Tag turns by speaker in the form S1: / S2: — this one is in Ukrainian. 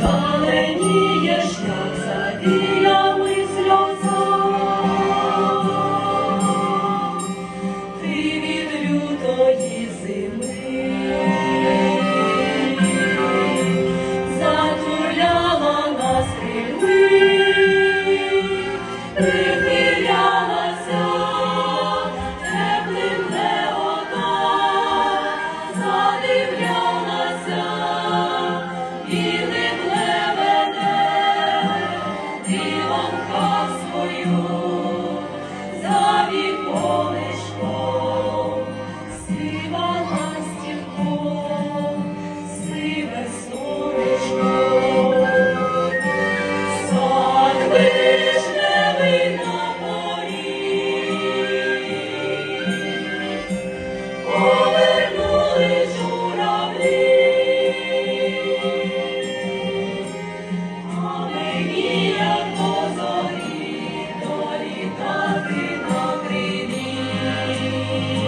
S1: Зеленіє шлях за віями сльоза, ти від лютої зими. you. Thank you.